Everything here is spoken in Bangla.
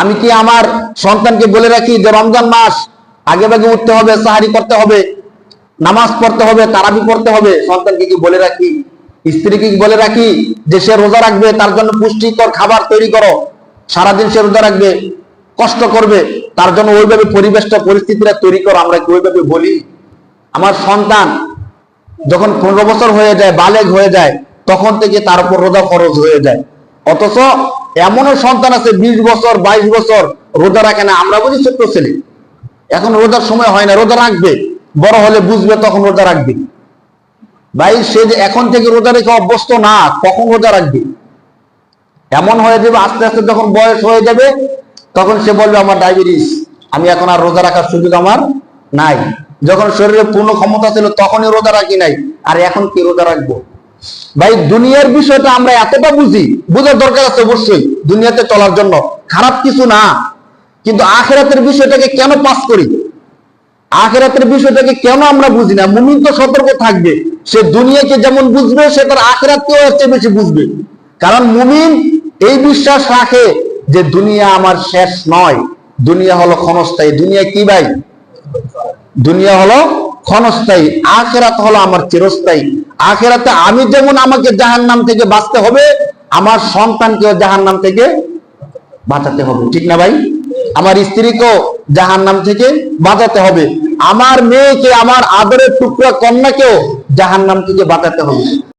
আমি কি আমার সন্তানকে বলে রাখি যে রমজান মাস আগে ভাগে উঠতে হবে, সাহারি করতে হবে, নামাজ পড়তে হবে, তারাবি পড়তে হবে? সন্তানকে কি বলে রাখি? স্ত্রীকে কি বলে রাখি যে সে রোজা রাখবে, তার জন্য পুষ্টিকর খাবার তৈরি করো, সারাদিন সে রোজা রাখবে, কষ্ট করবে, তার জন্য ওইভাবে পরিবেশটা, পরিস্থিতিটা তৈরি করো, আমরা কি ওইভাবে বলি? আমার সন্তান যখন পনেরো বছর হয়ে যায়, বালেগ হয়ে যায়, তখন থেকে তার উপর রোজা খরচ হয়ে যায়। অথচ এমনও সন্তান আছে, বিশ বছর, বাইশ বছর রোজা রাখে না। আমরা বলি ছোট্ট ছেলে। এখন রোজার সময় হয় না, রোজা রাখবে। বড় হলে বুঝবে তখন রোজা রাখবে। ভাই, সে যে এখন থেকে রোজা রেখে অভ্যস্ত না, কখন রোজা রাখবে? এমন হয়ে যাবে, আস্তে আস্তে যখন বয়স হয়ে যাবে, তখন সে বলবে, আমার ডায়াবেটিস আমি এখন আর রোজা রাখার সুযোগ আমার নাই। যখন শরীরে পূর্ণ ক্ষমতা ছিল, তখনই রোজা রাখি নাই। আর এখন কি রোজা রাখব? ভাই, দুনিয়ার বিষয়টা আমরা এতটা বুঝি, বুঝার দরকার আছে অবশ্যই, দুনিয়াতে চলার জন্য। খারাপ কিছু না, কিন্তু আখেরাতের বিষয়টাকে কেন পাস করি? আখেরাতের বিষয়টাকে কেন আমরা বুঝি না? মুমিন তো সতর্ক থাকবে, সে দুনিয়াকে যেমন বুঝবে, সে তার আখেরাতকেও এর চেয়ে বেশি বুঝবে। কারণ মুমিন এই বিশ্বাস রাখে যে দুনিয়া আমার শেষ নয়। দুনিয়া হলো ক্ষণস্থায়ী। দুনিয়া কি ভাই? দুনিয়া হলো ক্ষণস্থায়ী, আখেরাত হলো আমার চিরস্থায়ী। আখেরাতে আমি যেমন আমাকে জাহান নাম থেকে বাঁচতে হবে, আমার সন্তানকেও জাহান নাম থেকে বাঁচাতে হবে। ঠিক না ভাই? আমার স্ত্রীকেও জাহান নাম থেকে বাঁচাতে হবে। আমার মেয়েকে, আমার আদরের টুকরা কন্যাকেও জাহান নাম থেকে বাঁচাতে হবে।